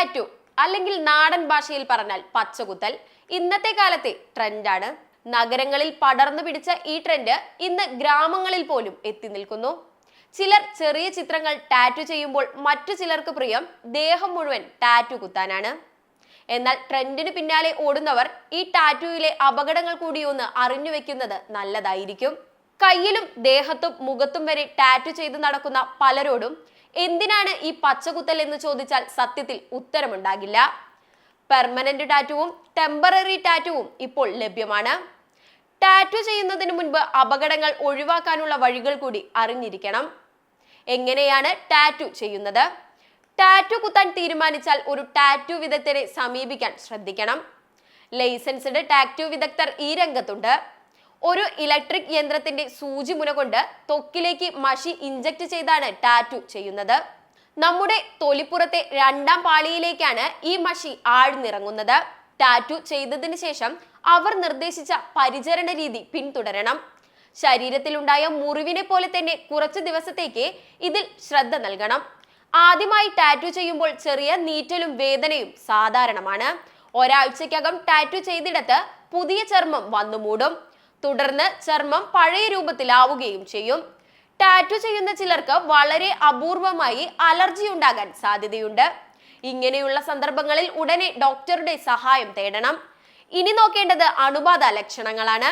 Tattoo അല്ലെങ്കിൽ നാടൻ ഭാഷയിൽ പറഞ്ഞാൽ പച്ചകുത്തൽ. ഇന്നത്തെ കാലത്തെ ട്രെൻഡാണ് നഗരങ്ങളിൽ പടർന്നു പിടിച്ച ഈ ട്രെൻഡ് ഇന്ന് ഗ്രാമങ്ങളിൽ പോലും എത്തി നിൽക്കുന്നു. ചിലർ ചെറിയ ചിത്രങ്ങൾ ടാറ്റു ചെയ്യുമ്പോൾ മറ്റു ചിലർക്ക് പ്രിയം ദേഹം മുഴുവൻ ടാറ്റു കുത്താനാണ്. എന്നാൽ ട്രെൻഡിന് പിന്നാലെ ഓടുന്നവർ ഈ ടാറ്റുയിലെ അപകടങ്ങൾ കൂടിയൊന്ന് അറിഞ്ഞു വെക്കുന്നത് നല്ലതായിരിക്കും. കയ്യിലും ദേഹത്തും മുഖത്തും വരെ ടാറ്റു ചെയ്ത് നടക്കുന്ന പലരോടും എന്തിനാണ് ഈ പച്ചകുത്തൽ എന്ന് ചോദിച്ചാൽ സത്യത്തിൽ ഉത്തരമുണ്ടാകില്ല. പെർമനന്റ് ടാറ്റുവും ടെമ്പററി ടാറ്റുവും ഇപ്പോൾ ലഭ്യമാണ്. ടാറ്റു ചെയ്യുന്നതിന് മുൻപ് അപകടങ്ങൾ ഒഴിവാക്കാനുള്ള വഴികൾ കൂടി അറിഞ്ഞിരിക്കണം. എങ്ങനെയാണ് ടാറ്റു ചെയ്യുന്നത്? ടാറ്റു കുത്താൻ തീരുമാനിച്ചാൽ ഒരു ടാറ്റു വിദഗ്ധരെ സമീപിക്കാൻ ശ്രദ്ധിക്കണം. ലൈസൻസ്ഡ് ടാറ്റു വിദഗ്ധർ ഈ രംഗത്തുണ്ട്. ഒരു ഇലക്ട്രിക് യന്ത്രത്തിന്റെ സൂചി മുന കൊണ്ട് ത്വക്കിലേക്ക് മഷി ഇഞ്ചക്ട് ചെയ്താണ് ടാറ്റു ചെയ്യുന്നത്. നമ്മുടെ തൊലിപ്പുറത്തെ രണ്ടാം പാളിയിലേക്കാണ് ഈ മഷി ആഴ്ന്നിറങ്ങുന്നത്. ടാറ്റു ചെയ്തതിന് ശേഷം അവർ നിർദ്ദേശിച്ച പരിചരണ രീതി പിന്തുടരണം. ശരീരത്തിലുണ്ടായ മുറിവിനെ പോലെ തന്നെ കുറച്ച് ദിവസത്തേക്ക് ഇതിൽ ശ്രദ്ധ നൽകണം. ആദ്യമായി ടാറ്റു ചെയ്യുമ്പോൾ ചെറിയ നീറ്റലും വേദനയും സാധാരണമാണ്. ഒരാഴ്ചക്കകം ടാറ്റു ചെയ്തിടത്ത് പുതിയ ചർമ്മം വന്നു മൂടും തുടർന്ന് ചർമ്മം പഴയ രൂപത്തിലാവുകയും ചെയ്യും. ടാറ്റു ചെയ്യുന്ന ചിലർക്ക് വളരെ അപൂർവമായി അലർജി ഉണ്ടാകാൻ സാധ്യതയുണ്ട്. ഇങ്ങനെയുള്ള സന്ദർഭങ്ങളിൽ ഉടനെ ഡോക്ടറുടെ സഹായം തേടണം. ഇനി നോക്കേണ്ടത് അണുബാധ ലക്ഷണങ്ങളാണ്.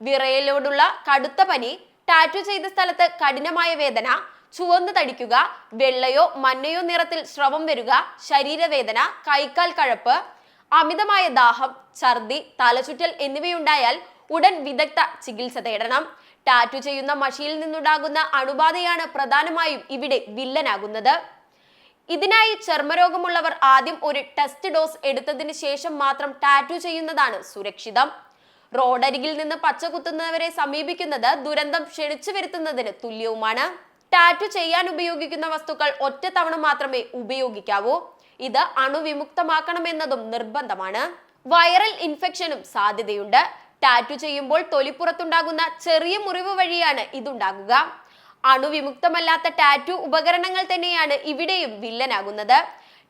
വിറയലോടുള്ള കടുത്ത പനി ടാറ്റു ചെയ്ത സ്ഥലത്ത് കഠിനമായ വേദന ചുവന്നു തടിക്കുക വെള്ളയോ മഞ്ഞയോ നിറത്തിൽ സ്രവം വരിക ശരീരവേദന കൈക്കാൽ കഴപ്പ് അമിതമായ ദാഹം ഛർദി തലചുറ്റൽ എന്നിവയുണ്ടായാൽ ഉടൻ വിദഗ്ധ ചികിത്സ തേടണം. ടാറ്റു ചെയ്യുന്ന മഷിയിൽ നിന്നുണ്ടാകുന്ന അണുബാധയാണ് പ്രധാനമായും ഇവിടെ വില്ലനാകുന്നത്. ഇതിനായി ചർമ്മരോഗമുള്ളവർ ആദ്യം ഒരു ടെസ്റ്റ് ഡോസ് എടുത്തതിന് ശേഷം മാത്രം ടാറ്റു ചെയ്യുന്നതാണ് സുരക്ഷിതം. റോഡരികിൽ നിന്ന് പച്ച കുത്തുന്നവരെ സമീപിക്കുന്നത് ദുരന്തം ക്ഷണിച്ചു വരുത്തുന്നതിന് തുല്യവുമാണ്. ടാറ്റു ചെയ്യാൻ ഉപയോഗിക്കുന്ന വസ്തുക്കൾ ഒറ്റ തവണ മാത്രമേ ഉപയോഗിക്കാവൂ. ഇത് അണുവിമുക്തമാക്കണമെന്നതും നിർബന്ധമാണ്. വൈറൽ ഇൻഫെക്ഷനും സാധ്യതയുണ്ട്. ടാറ്റു ചെയ്യുമ്പോൾ തൊലിപ്പുറത്തുണ്ടാകുന്ന ചെറിയ മുറിവ് വഴിയാണ് ഇതുണ്ടാകുക. അണുവിമുക്തമല്ലാത്ത ടാറ്റു ഉപകരണങ്ങൾ തന്നെയാണ് ഇവിടെയും വില്ലനാകുന്നത്.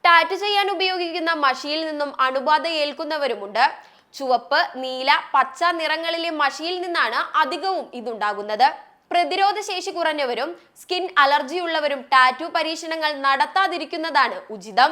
ടാറ്റു ചെയ്യാൻ ഉപയോഗിക്കുന്ന മഷിയിൽ നിന്നും അണുബാധ ഏൽക്കുന്നവരുമുണ്ട്. ചുവപ്പ് നീല പച്ച നിറങ്ങളിലെ മഷിയിൽ നിന്നാണ് അധികവും ഇതുണ്ടാകുന്നത്. പ്രതിരോധ ശേഷി കുറഞ്ഞവരും സ്കിൻ അലർജി ഉള്ളവരും ടാറ്റു പരീക്ഷണങ്ങൾ നടത്താതിരിക്കുന്നതാണ് ഉചിതം.